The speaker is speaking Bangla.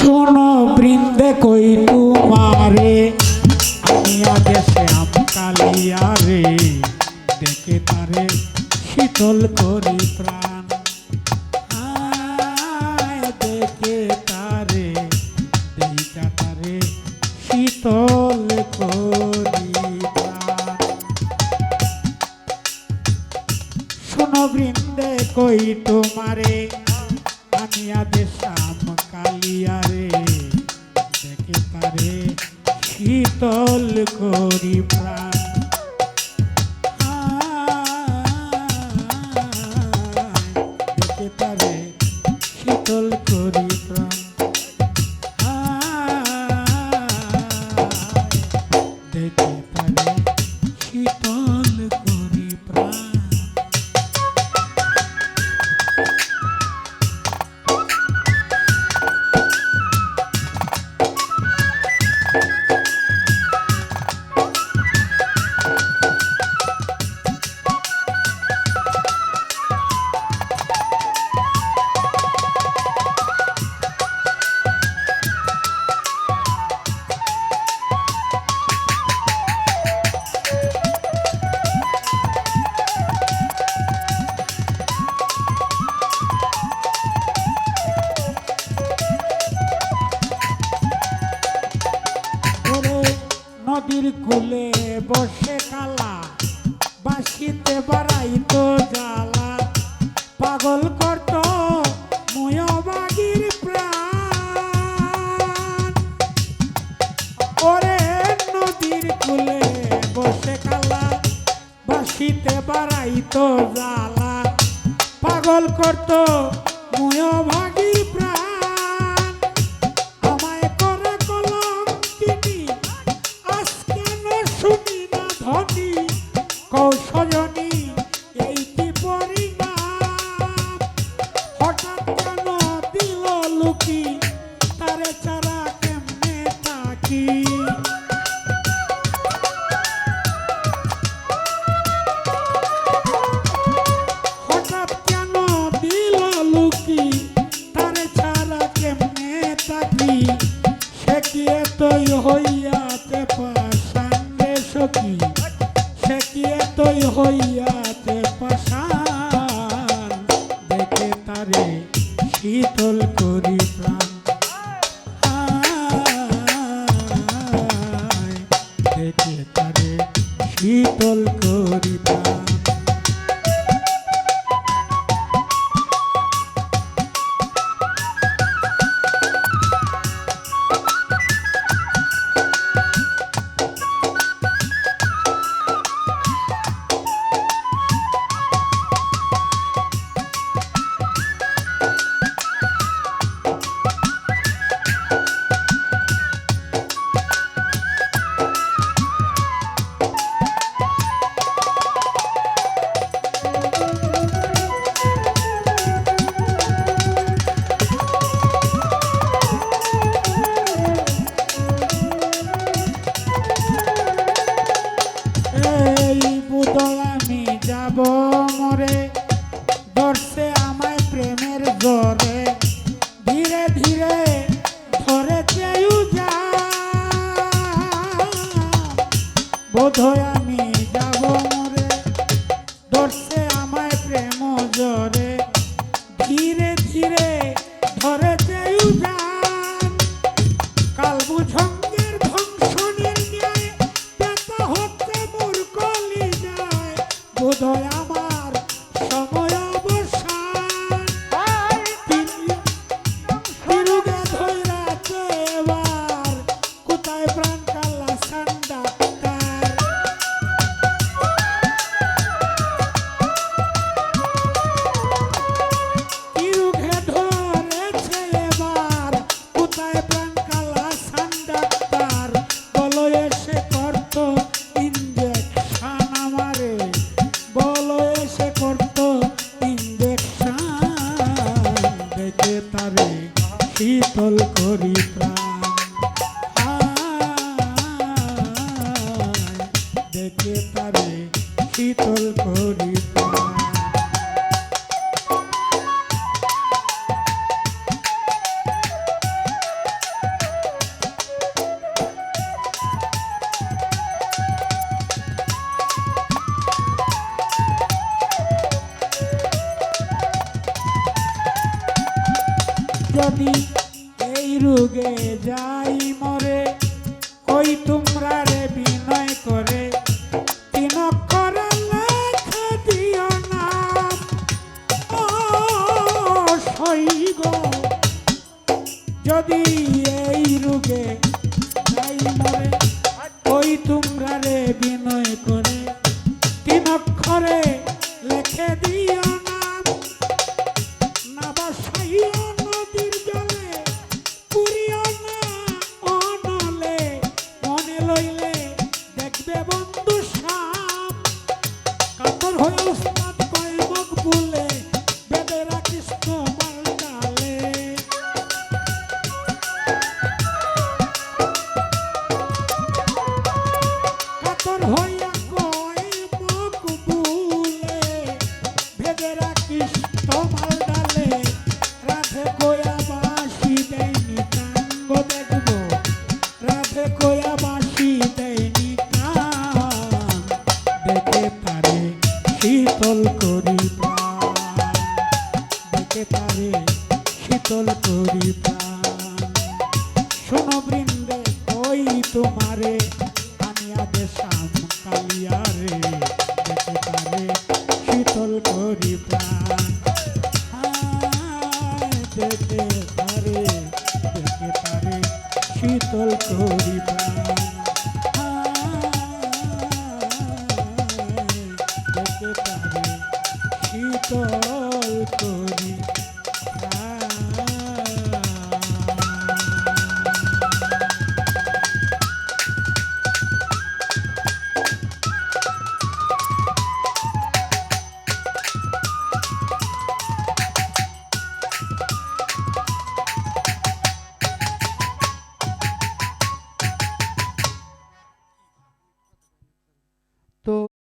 শোনো বৃন্দে কই তোমারে? আমি আগে শ্যাম কালিয়া রে, দেখে তারে শীতল করি প্রাণ। দেখে তারে দেখা তারে শীতল করি শোনো বৃন্দে কই তোমারে? আমি আদেশ শাম কালিয়ারে দেখে তারে শীতল করি প্রাণ। কূলে বসে কালা বাসিতে বাড়াইতো জ্বালা। পাগল করত ময়বাগির প্রাণ। ওরে নদীর কূলে বসে কালা বাসিতে বাড়াইতো জ্বালা। পাগল করত ময়ভাগির কৌশলনী, এই কি পরিণাম হঠাৎ কেন দিল লুকি? কেমনে থাকি? হঠাৎ কেন দিল লুকি? কেমনে থাকি? সে কি এতই হইয়াতে পাশান সখী সে কি এতই হইয়াতে পাশান দেখে তারে শীতল করি প্রাণ। দেখে তারে শীতল Da da. থেকে তারে শীতল করিতা। যদি এই রোগে যাই মরে ওই তোমরা রে শীতল করি শোনো বৃন্দে কই তোমারে আনিয়া দে শাম কালিয়া রে দেখে শীতল করি প্রাণ দেখে তারে শীতল করি প্রাণ শীতল করি Ah.